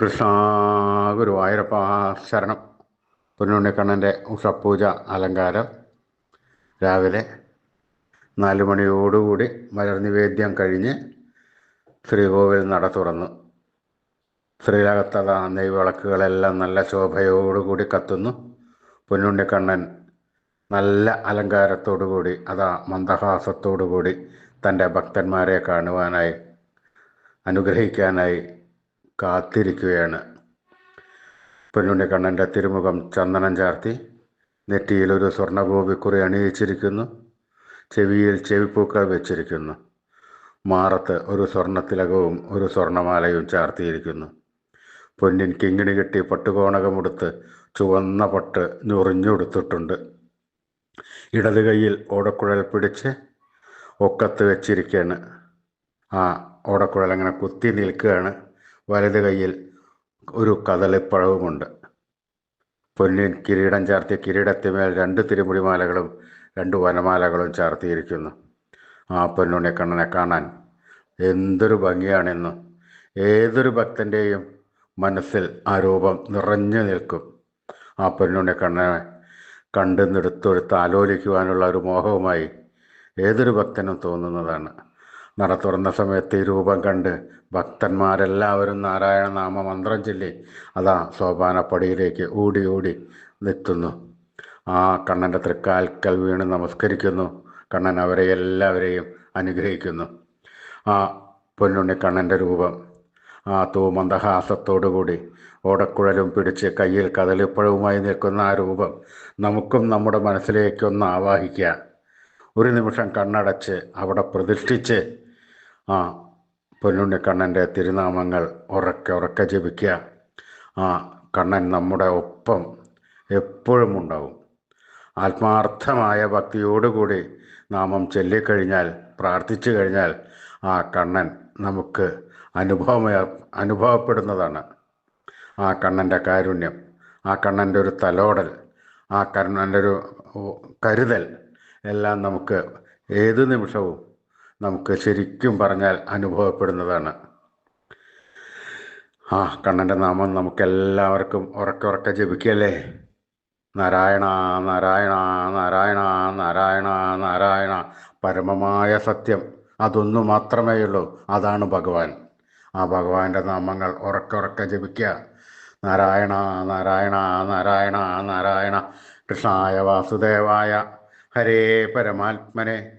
കൃഷ്ണ ഗുരുവായൂരപ്പ ശരണം. പൊന്നുണ്ണിക്കണ്ണന്റെ ഉഷപ്പൂജ അലങ്കാരം. രാവിലെ നാല് മണിയോടുകൂടി മലർനിവേദ്യം കഴിഞ്ഞ് ശ്രീകോവിൽ നട തുറന്നു. ശ്രീരാഗത്തത നെയ്വിളക്കുകളെല്ലാം നല്ല ശോഭയോടുകൂടി കത്തുന്നു. പൊന്നുണ്ണിക്കണ്ണൻ നല്ല അലങ്കാരത്തോടുകൂടി അതാ മന്ദഹാസത്തോടുകൂടി തന്റെ ഭക്തന്മാരെ കാണുവാനായി അനുഗ്രഹിക്കാനായി കാത്തിരിക്കുകയാണ്. പൊന്നുണ്ണിക്കണ്ണന്റെ തിരുമുഖം ചന്ദനം ചാർത്തി നെറ്റിയിൽ ഒരു സ്വർണഗോപിക്കുറി അണിയിച്ചിരിക്കുന്നു ചെവിയിൽ ചെവിപ്പൂക്കൾ വെച്ചിരിക്കുന്നു. മാറത്ത് ഒരു സ്വർണത്തിലകവും ഒരു സ്വർണമാലയും ചാർത്തിയിരിക്കുന്നു. പൊന്നിൻ കിങ്ങിണി കെട്ടി പട്ടുകോണകമുടുത്ത് ചുവന്ന പട്ട് ഞൊറിഞ്ഞുടുത്തിട്ടുണ്ട്. ഇടത് കൈയിൽ ഓടക്കുഴൽ പിടിച്ച് ഒക്കത്ത് വെച്ചിരിക്കുകയാണ് ആ ഓടക്കുഴൽ അങ്ങനെ കുത്തി നിൽക്കുകയാണ്. വലത് കൈയിൽ ഒരു കദളിപ്പഴവുമുണ്ട്. പൊന്നിൻ കിരീടം ചാർത്തിയ കിരീടത്തിന്മേൽ രണ്ട് തിരുമുടിമാലകളും രണ്ട് വനമാലകളും ചാർത്തിയിരിക്കുന്നു. ആ പൊന്നുണ്ണിക്കണ്ണനെ കാണാൻ എന്തൊരു ഭംഗിയാണെന്ന് ഏതൊരു ഭക്തന്റെയും മനസ്സിൽ ആ രൂപം നിറഞ്ഞു നിൽക്കും. ആ പൊന്നുണ്ണിക്കണ്ണനെ കണ്ട് നിടുത്തൊടുത്ത് ആലോചിക്കുവാനുള്ള ഒരു മോഹവുമായി ഏതൊരു ഭക്തനും തോന്നുന്നതാണ്. നട തുറന്ന സമയത്ത് ഈ രൂപം കണ്ട് ഭക്തന്മാരെല്ലാവരും നാരായണ നാമ മന്ത്രം ചൊല്ലി അതാ സോപാനപ്പടിയിലേക്ക് ഓടി ഓടി നിൽക്കുന്നു. ആ കണ്ണന്റെ തൃക്കാൽക്കൽ വീണ് നമസ്കരിക്കുന്നു. കണ്ണൻ അവരെ എല്ലാവരെയും അനുഗ്രഹിക്കുന്നു. ആ പൊന്നുണ്ണി കണ്ണന്റെ രൂപം ആ തൂമന്ദഹാസത്തോടുകൂടി ഓടക്കുഴലും പിടിച്ച് കയ്യിൽ കദളിപ്പഴവുമായി നിൽക്കുന്ന ആ രൂപം നമുക്കും നമ്മുടെ മനസ്സിലേക്കൊന്ന് ആവാഹിക്കുക ഒരു നിമിഷം കണ്ണടച്ച് അവിടെ പ്രതിഷ്ഠിച്ച് ആ പൊന്നുണ്ണിക്കണ്ണന്റെ തിരുനാമങ്ങൾ ഉറക്കെ ഉറക്കെ ജപിക്കുക. ആ കണ്ണൻ നമ്മുടെ ഒപ്പം എപ്പോഴും ഉണ്ടാവും. ആത്മാർത്ഥമായ ഭക്തിയോടുകൂടി നാമം ചൊല്ലിക്കഴിഞ്ഞാൽ പ്രാർത്ഥിച്ചു കഴിഞ്ഞാൽ ആ കണ്ണൻ നമുക്ക് അനുഭവമ അനുഭവപ്പെടുന്നതാണ്. ആ കണ്ണന്റെ കാരുണ്യം ആ കണ്ണന്റെ ഒരു തലോടൽ ആ കണ്ണന്റെ ഒരു കരുതൽ എല്ലാം നമുക്ക് ഏത് നിമിഷവും നമുക്ക് ശരിക്കും പറഞ്ഞാൽ അനുഭവപ്പെടുന്നതാണ്. ആ കണ്ണന്റെ നാമം നമുക്കെല്ലാവർക്കും ഉറക്കെ ഉറക്കെ ജപിക്കല്ലേ? നാരായണ നാരായണ നാരായണ നാരായണ നാരായണ. പരമമായ സത്യം. അതൊന്നു മാത്രമേ ഉള്ളൂ അതാണ് ഭഗവാൻ. ആ ഭഗവാന്റെ നാമങ്ങൾ ഉറക്കെ ഉറക്കെ ജപിക്കുക നാരായണ നാരായണ നാരായണ നാരായണ. കൃഷ്ണായ വാസുദേവായ. ഹരേ പരമാത്മനെ.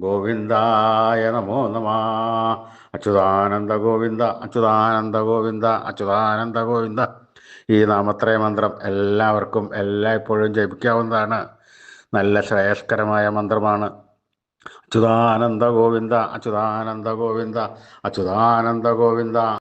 ഗോവിന്ദായ നമോ നമ. അച്യുതാനന്ദ ഗോവിന്ദ അച്യുതാനന്ദ ഗോവിന്ദ അച്യുതാനന്ദ ഗോവിന്ദ. ഈ നാമത്രയ മന്ത്രം എല്ലാവർക്കും എല്ലായ്പ്പോഴും ജപിക്കാവുന്നതാണ്. നല്ല ശ്രേയസ്കരമായ മന്ത്രമാണ്. അച്യുതാനന്ദ ഗോവിന്ദ അച്യുതാനന്ദ ഗോവിന്ദ അച്യുതാനന്ദ ഗോവിന്ദ.